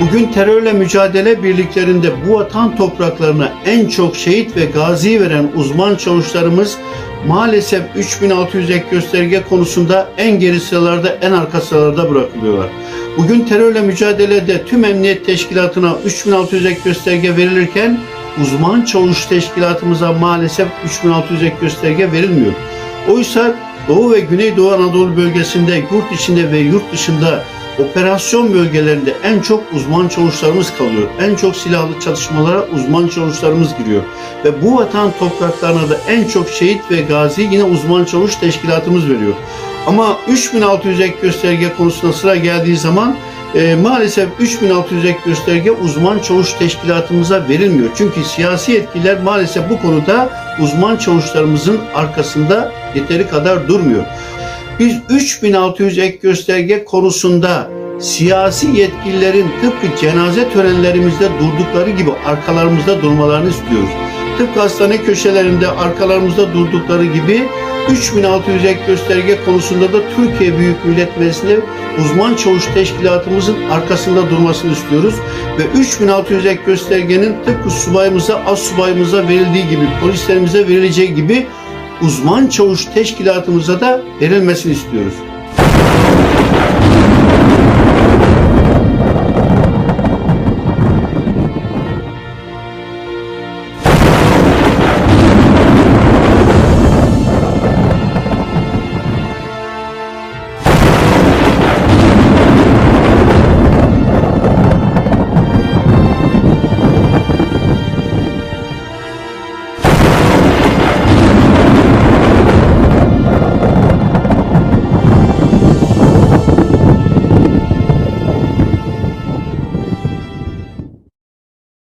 Bugün terörle mücadele birliklerinde bu vatan topraklarına en çok şehit ve gazi veren uzman çavuşlarımız maalesef 3600 ek gösterge konusunda en geri sıralarda, en arka sıralarda bırakılıyorlar. Bugün terörle mücadelede tüm emniyet teşkilatına 3600 ek gösterge verilirken uzman çavuş teşkilatımıza maalesef 3600 ek gösterge verilmiyor. Oysa Doğu ve Güneydoğu Anadolu bölgesinde, yurt içinde ve yurt dışında operasyon bölgelerinde en çok uzman çavuşlarımız kalıyor. En çok silahlı çatışmalara uzman çavuşlarımız giriyor. Ve bu vatan topraklarına da en çok şehit ve gazi yine uzman çavuş teşkilatımız veriyor. Ama 3600 ek gösterge konusuna sıra geldiği zaman e, maalesef 3600 ek gösterge uzman çavuş teşkilatımıza verilmiyor. Çünkü siyasi yetkililer maalesef bu konuda uzman çavuşlarımızın arkasında yeteri kadar durmuyor. Biz 3600 ek gösterge konusunda siyasi yetkililerin tıpkı cenaze törenlerimizde durdukları gibi arkalarımızda durmalarını istiyoruz. Tıpkı hastane köşelerinde arkalarımızda durdukları gibi 3600 ek gösterge konusunda da Türkiye Büyük Millet Meclisi'nde uzman çavuş teşkilatımızın arkasında durmasını istiyoruz. Ve 3600 ek göstergenin tıpkı subayımıza, az subayımıza verildiği gibi, polislerimize verileceği gibi uzman çavuş teşkilatımıza da verilmesini istiyoruz.